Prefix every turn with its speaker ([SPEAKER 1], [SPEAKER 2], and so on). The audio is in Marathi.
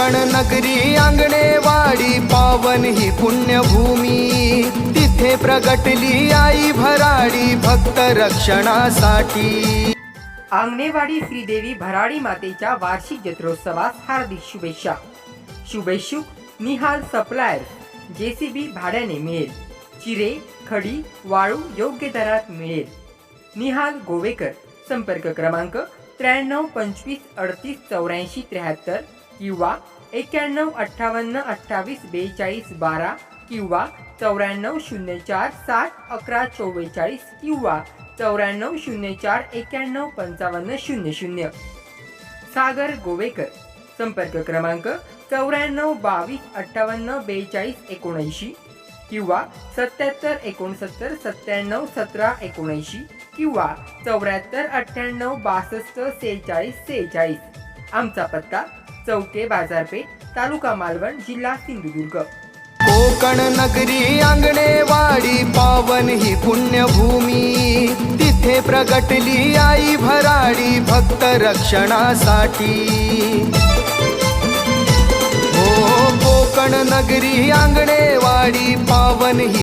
[SPEAKER 1] कोकण नगरी आंगणेवाडी पावन ही पुण्यभूमी. तिथे प्रगटली आई भराडी भक्त रक्षणासाठी.
[SPEAKER 2] आंगणेवाडी श्रीदेवी भराडी मातेच्या वार्षिक जत्रोत्सवास हार्दिक शुभेच्छा. शुभेच्छुक निहाल सप्लायर जेसीबी भाड्याने मिळेल. चिरे खडी वाळू योग्य दरात मिळेल. निहाल गोवेकर संपर्क क्रमांक त्र्याण्णव पंचवीस अडतीस चौऱ्याऐंशी त्र्याहत्तर किंवा एक्क्याण्णव अठ्ठावन्न अठ्ठावीस बेचाळीस बारा किंवा चौऱ्याण्णव शून्य चार सात अकरा चव्वेचाळीस किंवा चौऱ्याण्णव शून्य चार एक्क्याण्णव पंचावन्न शून्य शून्य. सागर गोवेकर. संपर्क क्रमांक चौऱ्याण्णव बावीस अठ्ठावन्न बेचाळीस एकोणऐंशी किंवा सत्याहत्तर एकोणसत्तर सत्त्याण्णव सतरा एकोणऐंशी किंवा चौऱ्याहत्तर अठ्ठ्याण्णव बासष्ट सेहेचाळीस सेहेचाळीस. आमचा पत्ता चौथे बाजारपेठ तालुका मालवण जिल्हा सिंधुदुर्ग.
[SPEAKER 1] कोकण नगरी अंगणेवाडी पावन ही पुण्यभूमी. तिथे प्रगटली आई भराडी भक्त रक्षणासाठी. हो कोकण नगरी अंगणेवाडी पावन ही